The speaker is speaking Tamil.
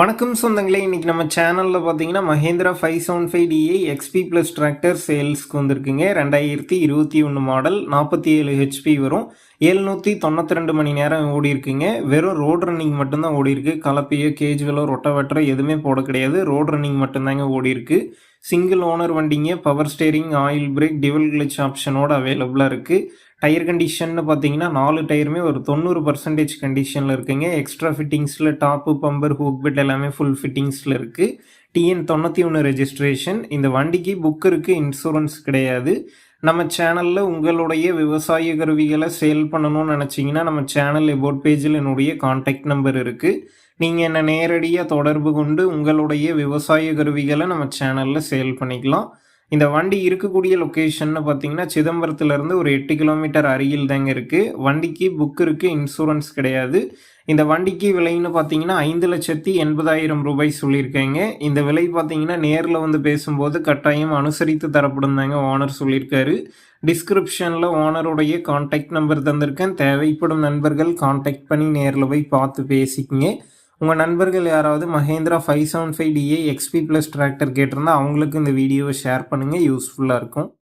வணக்கம் சொந்தங்களே இன்றைக்கி நம்ம சேனலில் பார்த்தீங்கன்னா Mahindra five seven five DA XP plus tractor சேல்ஸ்க்கு வந்திருக்குங்க. ரெண்டாயிரத்தி இருபத்தி ஒன்று மாடல் நாற்பத்தி ஏழு ஹெச்பி வரும். எழுநூற்றி தொண்ணூற்றி ரெண்டு மணி நேரம் ஓடி இருக்குங்க. வெறும் ரோட் ரன்னிங் மட்டும்தான் ஓடி இருக்கு. கலப்பையோ கேஜுவலோ ரொட்டவெட்டரோ எதுவுமே போட கிடையாது. ரோட் ரன்னிங் மட்டும்தாங்க ஓடி இருக்கு. சிங்கிள் ஓனர் வண்டிங்க. Power steering oil brake dual clutch ஆப்ஷனோட அவைலபிளாக இருக்குது டயர் கண்டிஷன்னு பார்த்தீங்கன்னா நாலு டயருமே ஒரு தொண்ணூறு பர்சன்டேஜ் கண்டிஷனில் இருக்குங்க. எக்ஸ்ட்ரா ஃபிட்டிங்ஸில் டாப்பு பம்பர் ஹூக் பெட் எல்லாமே ஃபுல் ஃபிட்டிங்ஸில் இருக்குது டிஎன் தொண்ணூற்றி ஒன்று ரெஜிஸ்ட்ரேஷன் இந்த வண்டிக்கு புக் இருக்குது இன்சூரன்ஸ் கிடையாது. நம்ம சேனலில் உங்களுடைய விவசாய கருவிகளை சேல் பண்ணணும்னு நினச்சிங்கன்னா நம்ம சேனல் எபோட் பேஜில் என்னுடைய காண்டாக்ட் நம்பர் இருக்குது நீங்கள் என்னை நேரடியாக தொடர்பு கொண்டு உங்களுடைய விவசாய கருவிகளை நம்ம சேனலில் சேல் பண்ணிக்கலாம். இந்த வண்டி இருக்கக்கூடிய லொக்கேஷன்னு பார்த்தீங்கன்னா சிதம்பரத்துலேருந்து ஒரு எட்டு கிலோமீட்டர் அருகில் தாங்க இருக்குது வண்டிக்கு புக் இருக்குது இன்சூரன்ஸ் கிடையாது. இந்த வண்டிக்கு விலைன்னு பார்த்தீங்கன்னா ஐந்து லட்சத்தி எண்பதாயிரம் ரூபாய் சொல்லியிருக்காங்க. இந்த விலை பார்த்தீங்கன்னா நேரில் வந்து பேசும்போது கட்டாயம் அனுசரித்து தரப்படும் தாங்க ஓனர் சொல்லியிருக்காரு. டிஸ்கிரிப்ஷனில் ஓனருடைய காண்டாக்ட் நம்பர் தந்திருக்கேன். தேவைப்படும் நண்பர்கள் காண்டாக்ட் பண்ணி நேரில் போய் பார்த்து பேசிக்கங்க. உங்கள் நண்பர்கள் யாராவது Mahindra five seven five DA XP plus tractor கேட்டிருந்தால் அவங்களுக்கு இந்த வீடியோவை ஷேர் பண்ணுங்கள் யூஸ்ஃபுல்லாக இருக்கும்.